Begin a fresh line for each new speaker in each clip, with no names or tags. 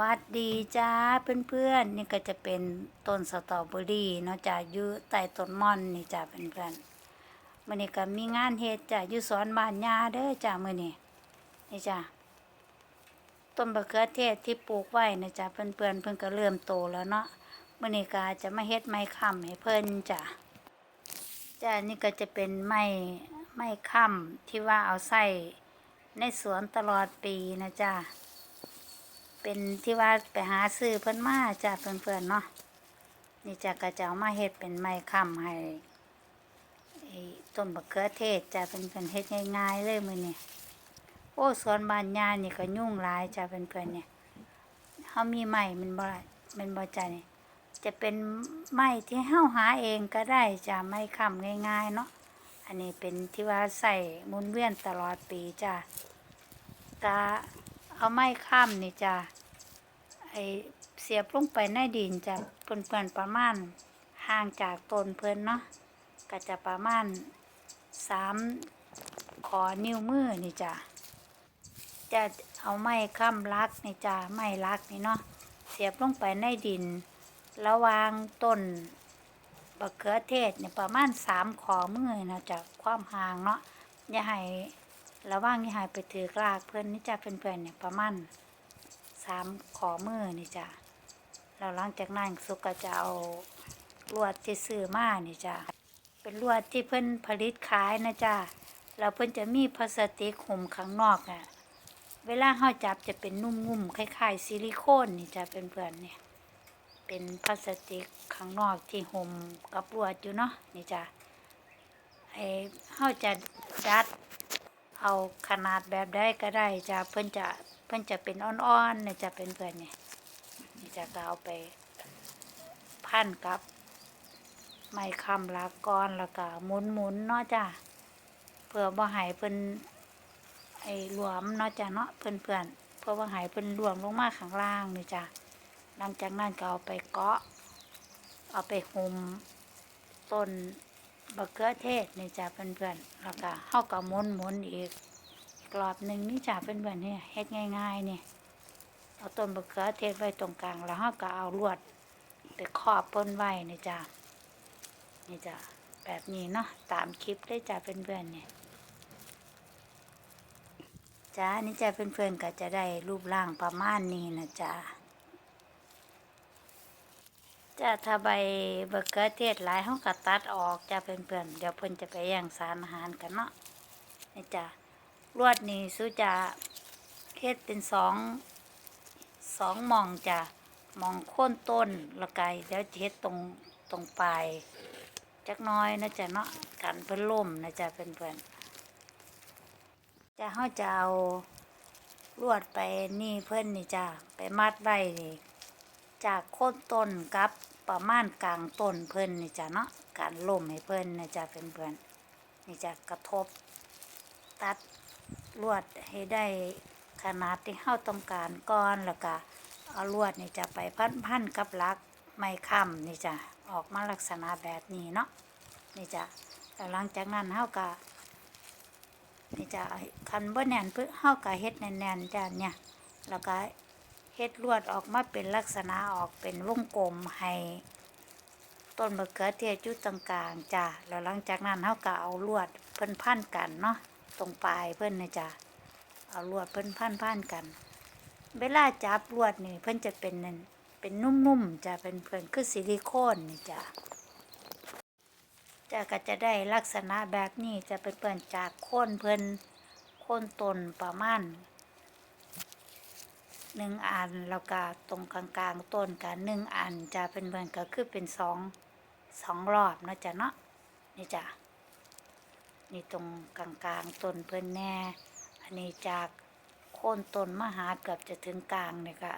วัสดีจ้าเพื่อนๆ นี่ก็จะเป็นต้นสตรอเบอรี่เนาะจ้าอยู่ใต้ต้นม่อนนี่จ้าเพื่อนๆมื้อนี้ก็มีงานเฮ็ดจ้าอยู่สวนบ้านยาเด้อจ้ามื้อนี้นี่จ้าต้นมะเขือเทศที่ปลูกไว้นะจ้าเพื่อนๆเพิ่นก็เริ่มโตแล้วเนาะมื้อนี้ก็จะมาเฮ็ดไม้ค้ำให้เพิ่นจ้าจ้านี่ก็จะเป็นไม้ไม้ค้ำที่ว่าเอาใส่ในสวนตลอดปีนะจ้า เป็นที่ว่าไปหาซื้อเพิ่นมาจ้าเพื่อนๆเนาะนี่จาก็จะเอามาเฮ็ดเป็นไม้ค้ำให้ไอ้ต้นบักเขือเทศจ้าเป็นเพิ่นเฮ็ดง่ายๆเลยมือนี้โอ้สวนบ้านยานี่ก็ยุ่งหลายจ้าเพื่อนๆเนี่ยเฮามีไม้มันบ่มันบ่จ้านี่จะเป็นไม้ที่เฮาหาเองก็ได้จ้าไม้ค้ำง่ายๆเนาะอันนี้เป็นที่ว่าใส่มุนเวียนตลอดปีจ้ากะเอาไม้ข้ามนี่จ้ะ เสียบลงไปในดินจะเพื่อนเพื่อนๆประมาณห่างจากต้นเพิ่นเนาะก็จะประมาณสามขอนิ้วมือนี่จ้ะจะเอาไม้ข้ามลักนี่จ้ะไม้ลักนี่เนาะเสียบลงไปในดิน ระวางต้นบักเขือเทศเนี่ยประมาณสามขอมือนะจ้ะความห่างเนาะอย่าให้ระว่างนี่หายไปถือกลากเพื่อนนี่จะเพื่อนๆเนี่ยประมาณ สามขอมือนี่จ้ะแล้วหลังจากนั้นสุกก็จะเอาลวดที่ซื้อมานี่จ้ะเป็นลวดที่เพิ่นผลิตขายนะจ้ะแล้วเพิ่นจะมีพลาสติกหุ้มข้างนอกอะเวลาเฮาจับจะเป็นนุ่มๆคล้ายๆซิลิโคนนี่จ้ะเป็นเพื่อนๆเนี่ยเป็นพลาสติกข้างนอกที่หุ้มกับลวดอยู่เนาะนี่จ้ะไอเฮาจะดัดเอาขนาดแบบได้ก็ได้จ้ะเพิ่นจะ เพิ่นจะเป็นอ่อนๆเนี่ยจะเป็นเพื่อนเนี่ยนี่จะก็เอาไปพันกับไม้คำลากก้อนแล้วก็หมุนหมุนๆเนาะจ้ะเพื่อบ่ให้เพิ่นไอ้หลวมเนาะจ้ะเนาะเพื่อนเพื่อนเพื่อบ่ให้เพิ่นหลวมลงมาข้างล่างนี่จ้ะหลังจากนั้นก็เอาไปเกาะ เอาไปหุมต้นบักเขือเทศนี่จ้ะเพื่อนๆแล้วก็เฮาก็หมุนหมุนๆอีก กรอบหนึ่งนี่จ้ะเพื่อนๆเนี่ยเฮ็ดง่ายๆนี่เอาต้นบักเขือเทศไว้ตรงกลางแล้วเฮาก็เอาลวดไปครอบเพิ่นไว้นี่จ้ะนี่จ้ะแบบนี้เนาะตามคลิปเลยจ้ะเพื่อนๆเนี่ยจ้านี่จ้ะเพื่อนๆก็จะได้รูปร่างประมาณนี้นะจ้ะจ้าถ้าใบเบอร์เกอร์เทศหลายเขาก็ตัดออกจ้าเพื่อนๆเดี๋ยวเพิ่นจะไปย่างสารอาหารกันเนาะนี่จ้า ลวดนี่สู้จะเฮ็ดเป็นสองสองมองจ้าหมองโค่นต้นละไกเดี๋ยวเฮ็ดตรงตรงปลายจักน้อยนะจ้ะเนาะกันเพิ่นล่มนะจ้าเพื่อนๆจะเขาจะเอาลวดไปนี่เพิ่อนนี่จ้าไปมัดไว้นี่จากโคนต้นกับประมาณกลางต้นเพิ่อนนี่จ้ะเนาะการล่มให้เพิ่อนนี่จ้ะเพื่อนเพื่อนๆนี่จะกระทบตัด ลวดให้ได้ขนาดที่เฮาต้องการก่อนแล้วก็เอาลวดนี่จะไปพันพันๆกับลักไม้ค้ำนี่จะออกมาลักษณะแบบนี้เนาะนี่จะแล้วหลังจากนั้นเฮาก็นี่จะคันบ่แน่นเพิ่นเฮาก็เฮ็ดแน่นๆจ้ะเนี่ยแล้วก็เฮ็ดลวดออกมาเป็นลักษณะออกเป็นวงกลมให้ต้นมะเขือเทศอยู่ตรงกลางจ้ะแล้วหลังจากนั้นเฮาก็เอาลวดเพิ่นพันกันเนาะ ตรงปลายเพิ่นนะจ้ะเอาลวดเพิ่นพันพันกัน เวลาจับลวดนี่เพิ่นจะเป็นนั่นเป็นนุ่มๆจะเป็นเพิ่อนคือซิลิโคนนี่จ้ะจะก็จะได้ลักษณะแบบนี้จะเป็นเปิ้นจากโคนเพิ่อนโคนต้นประมาณหนึ่งอันแล้วก็ตรงกลางๆต้นกันหนึ่งอันจะเป็นเหมือนก็คือเป็นสองสองรอบนาะจ้ะเนาะนี่จ้ะ นี่ตรงกลางๆต้นเพิ่นแน่ อันนี้จากโค่นต้นมหาเกือบจะถึงกลางเนี่ยก็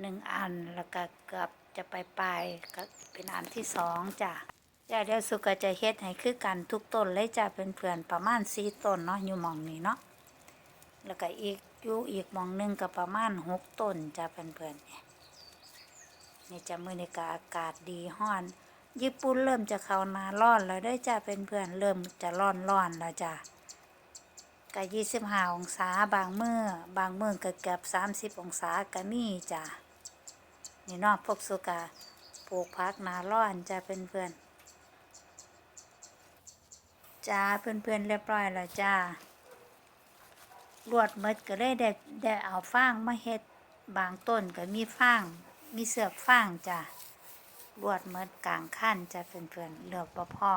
หนึ่งอันแล้วก็เกือบจะไปปลายก็เป็นอันที่สองจ้ะจ้ะเดี๋ยวสุก็จะเฮ็ดให้คือกันทุกต้นเลยจ้ะเป็นเพื่อนประมาณสี่ต้นเนาะอยู่มองนี้เนาะแล้วก็อีกอยู่อีกมองหนึงก็ประมาณหกต้นจะเพื่อนๆเนี่ยนี่จะมือในกาอากาศดีฮ้อน ญี่ปุ่นเริ่มจะเข้านาร้อนแล้วได้จ้าเป็นเพื่อนเริ่มจะร้อนร้อนแล้วจ้ะก็ยี่สิบห้าองศาบางมือ้อบางมื้อก็เกือบสามสิบองศาก็มีจ้ะนี่นาะพวกสุกาปลูกพักนาร้อนจ้าเพื่อนจ้าเพื่อนๆเรียบร้อยแล้วจ้าลวดมดก็เลยได้ได้เอาฟางมาเฮ็ดบางต้นก็มีฟางมีเสือกฟางจ้า ลวดหมดกลางขั้นจ้าเพื่อนๆเหลือบพอ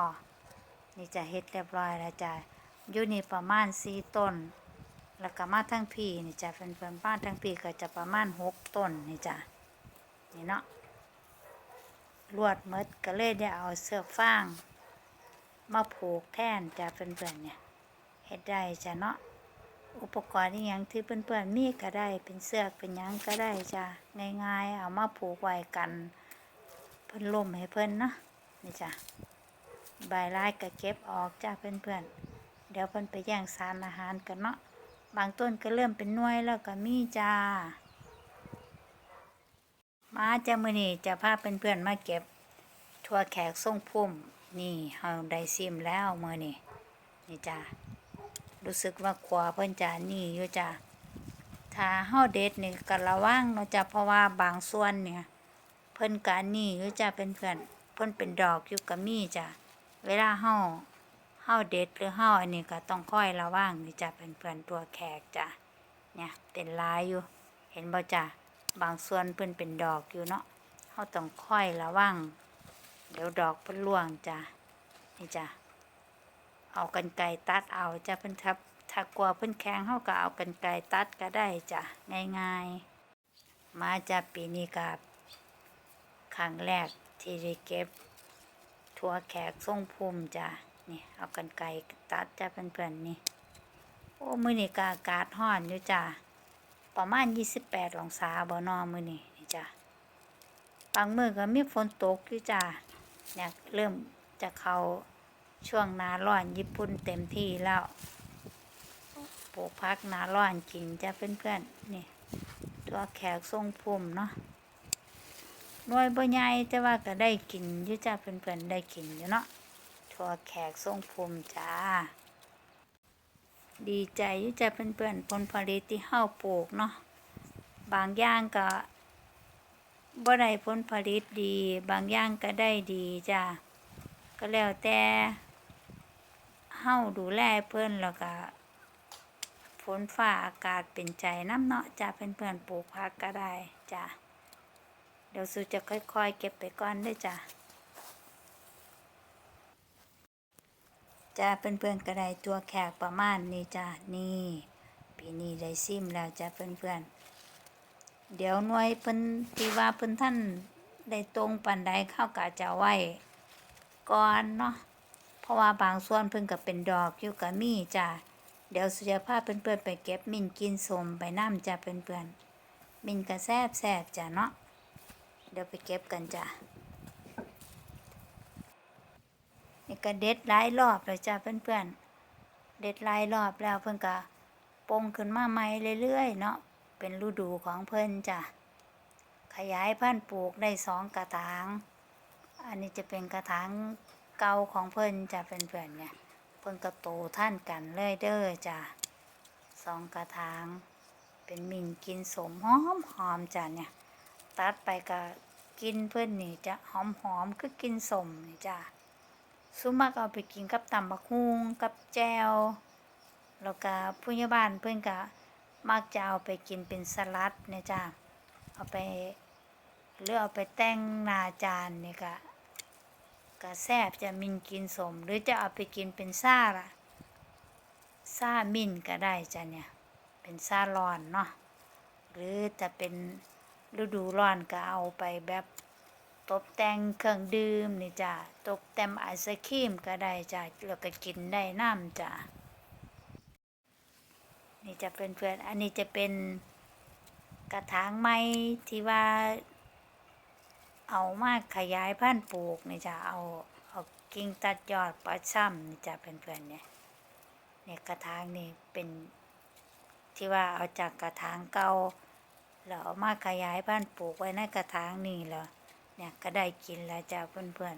นี่จะเฮ็ดเรียบร้อยแล้วจ้าอยู่นี่ประมาณสี่ต้น แล้วก็มาทั้งพี่นี่จ้ะเพื่อนๆบ้านทั้งพี่ก็จะประมาณหกต้นนี่จ้ะนี่เนาะลวดหมดก็เลยได้เอาเสื้อฟางมาผูกแทนจ้ะเพื่อนๆเนี่ยเฮ็ดได้จ้ะเนาะอุปกรณ์อีหยังที่เพื่อนๆมีก็ได้เป็นเสื้อเป็นยังก็ได้จ้ะง่ายๆ เอามาผูกไว้กัน พิ่นล่มให้เพิ่นเนาะนี่จ้ะใบลายก็เก็บออกจ้ะเพื่อนๆ เดี๋ยวเพิ่นไปแย่งสารอาหารกันเนาะบางต้นก็เริ่มเป็นน่วยแล้วก็มีจ้า มาจ้ามือนี่จะพาเพื่อนๆมาเก็บทั่วแขกส่งพุ่มนี่เฮาได้ซิมแล้วมือนี่นี่จ้ารู้สึกว่าขวาเพิ่นจานี่อยู่จ้าถ้าเฮาเด็ดนี่ก็ระวังเนาะจ้าเพราะว่าบางส่วนเนี่ย พิ่นกานี่อยู่จ้าเป็นเพื่อนเพิ่นเป็นดอกอยู่กับมีจ้าเวลาเฮาเฮาเด็ดหรือเฮาอันนี้ก็ต้องค่อยระวังนี่จ้ะเป็นเพื่อนตัวแขกจ้ะเนี่ยเป็นลายอยู่ เห็นบ่จ้ะบางส่วนเพิ่นเป็นดอกอยู่เนาะเฮาต้องค่อยระวังเดี๋ยวดอกเพิ่นร่วงจ้ะนี่จ้ะเอากันไกตัดเอาจ้ะเพิ่นทับถ้ากลัวเพิ่นแข็งเฮาก็เอากันไกตัดก็ได้จ้ะง่ายๆ มาจ้ะปีนี้กับ ครั้งแรกที่ได้เก็บถั่วแขกทรงภูมิจ้ะนี่เอากันไกรตัดจ้ะเพื่อนๆนี่ โอ้ มือนี้ก็อากาศร้อนอยู่จ้ะประมาณ 28องศาบ่นอมือนี้นี่จ้ะบางมือก็มีฝนตกอยู่จ้ะเนี่ยเริ่มจะเข้าช่วงนาร้อนญี่ปุ่นเต็มที่แล้วปลูกพักนาร้อนกินจ้ะเพื่อนๆนี่ ตัวแขกทรงภูมิเนาะ น่วยบ่ใหญ่แต่ว่าก็ได้กินอยู่จ้าเพื่อนๆได้กินอยู่เนาะถั่วแขกทรงภูมิจ้า ดีใจอยู่จ้าเพื่อนๆผลผลิตที่เฮาปลูกเนาะบางอย่างก็บ่ได้ผลผลิตดี บางอย่างก็ได้ดีจ้าก็แล้วแต่เฮาดูแลเพิ่อนแล้วก็ฝนฟ้าอากาศเป็นใจน้ำเนาะจ้าเพื่อนๆปลูกผักก็ได้จ้า เดี๋ยวสูจะค่อยๆ เก็บไปก่อนด้วยจ้ะจ้าเพื่อนๆก็ไดตัวแขกประมาณนี้จ้ะนี่ปีนี้ได้ซิมแล้วจ้ะเพื่อนๆเดี๋ยวหน่วยเพิ่นที่ว่าเพิ่นท่านได้ตรงปันใดเข้ากะจะไว้ก่อนเนาะเพราะว่าบางส่วนเพิ่นก็เป็นดอกอยู่กับมีจ้ะเดี๋ยวสุจะพาเพื่อนๆไปเก็บมิ่นกินสมไปน้ำจ้ะเพื่อนๆมิ่นก็แซบแซบจ้ะเนาะ เดี๋ยวไปเก็บกันจ้ะนี่ก็เด็ดหลายรอบเลยจ้ะเพื่อนๆ เด็ดหลายรอบแล้วเพิ่นก็ปงขึ้นมาใหม่เรื่อยๆเนาะ เป็นฤดูของเพิ่นจ้ะ ขยายพันธุ์ปลูกได้สองกระถาง อันนี้จะเป็นกระถางเก่าของเพิ่นจ้ะเพื่อนๆเนี่ยเพิ่นก็โตท่านกันเลยเด้อจ้ะสองกระถาง เป็นมินกินสมหอมหอมจ้ะเนี่ย ตัดไปก็กินเพื่อนนี่จะหอมหอมคือกินสมนี่จ้ะสุมักเอาไปกินกับตำบักฮุงกับแจวแล้วก็ผู้ใหญ่บ้านเพื่อนก็มักจะเอาไปกินเป็นสลัดเนี่ยจ้ะเอาไปหรือเอาไปแต่งนาจานนี่ก็ก็แซ่บจะมินกินสม หรือจะเอาไปกินเป็นซ่าล่ะซ่ามินก็ได้จ้ะเนี่ยเป็นซ่าร้อนเนาะหรือจะเป็น ฤดูร้อนก็เอาไปแบบตกแต่งเครื่องดื่มนี่จ้ะตกแต่งไอศครีมก็ได้จ้ะแล้วก็กินได้น้ำจ้ะนี่จะเป็นเพื่อนอันนี้จะเป็นกระถางไม้ที่ว่า เอามาขยายพันธุ์ปลูกนี่จ้ะเอาเอากิ่งตัดยอดปลาช่ำนี่จ้ะเป็นเพื่อนเนี่ยเนี่ยกระถางนี่เป็นที่ว่าเอาจากกระถางเก่า เราเอามาขยายพันปลูกไว้ในกระถางนี่แล้วเนี่ยก็ได้กินแล้วจ้าเพื่อนเพื่อน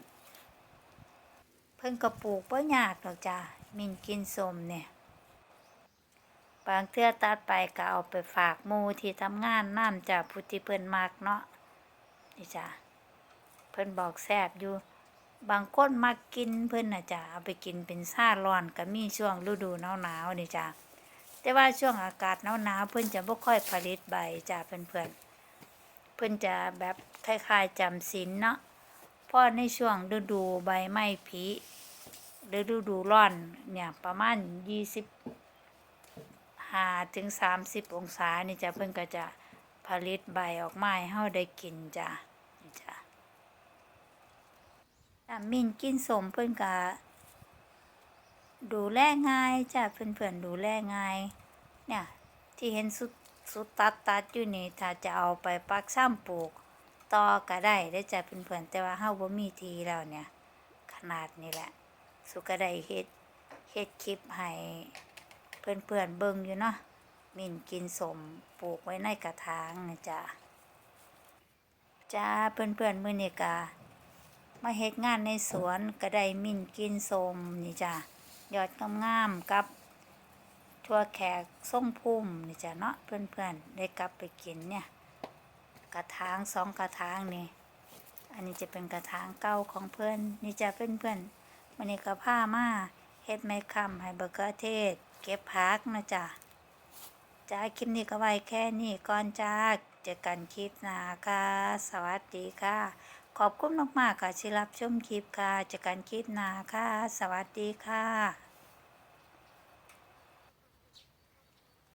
ๆเพิ่นก็ปลูกบ่ยากหรอกจ้ามินกินสมเนี่ยบางเทื่อตัดไปก็เอาไปฝากมูที่ทำงานน้ำจ้าผู้ที่เพิ่นมักเนาะนี่จ้ะเพิ่นบอกแซบอยู่ บางคนมักกินเพิ่นน่ะจ้ะเอาไปกินเป็นซาร้อนก็มีช่วงฤดูหนาวๆนี่จ้ะ แต่ว่าช่วงอากาศหนาวๆเพิ่นจะบ่ค่อยผลิตใบจ้ะเพื่อนๆเพิ่นจะแบบคล้ายๆจำศีลเนาะเพราะในช่วงฤดูใบไม้ผลิหรือฤดูร้อนเนี่ยประมาณ25ถึง30องศานี่จ้ะเพิ่นก็จะผลิตใบออกมาให้เฮาได้กินจ้ะนี่จ้ะจ้ะมินกินสมเพิ่นก็ ดูแลง่ายจ้ะเพื่อนๆดูแลง่าย เนี่ย ที่เห็นสุดสุดตัดตัดอยู่นี่ถ้าจะเอาไปปักซ้ำปลูกต่อก็ได้ได้จ้ะเพื่อนๆแต่ว่าเฮาบ่มีทีแล้วเนี่ย ขนาดนี้แหละ สุก็ได้เฮ็ดเฮ็ดคลิปให้เพื่อนๆเบิ่งอยู่เนาะมินกินสมปลูกไว้ในกระถางนะจ้ะจ้าเพื่อนๆมื้อนี้ก็มาเฮ็ดงานในสวนก็ได้มิ่นกินสมนี่จ้ะ ยอดงามๆกับทั่วแขกส่งพุ่มนี่จ้ะเนาะเพื่อนๆ ได้กลับไปกินเนี่ย กระถางสองกระถางนี่ อันนี้จะเป็นกระถางเก่าของเพื่อนนี่จ้ะเพื่อนๆวันนี้ก็ผ้ามาเฮ็ดไม้คำให้เบอร์เกอร์เทศ เก็บพักนะจ้ะจ้าคลิปนี้ก็ไว้แค่นี้ก่อนจ้าเจอกันคลิปหน้าค่ะสวัสดีค่ะ ขอบคุณมากๆค่ะที่รับชมคลิปค่ะเจากการคลิปหน้าค่ะสวัสดีค่ะ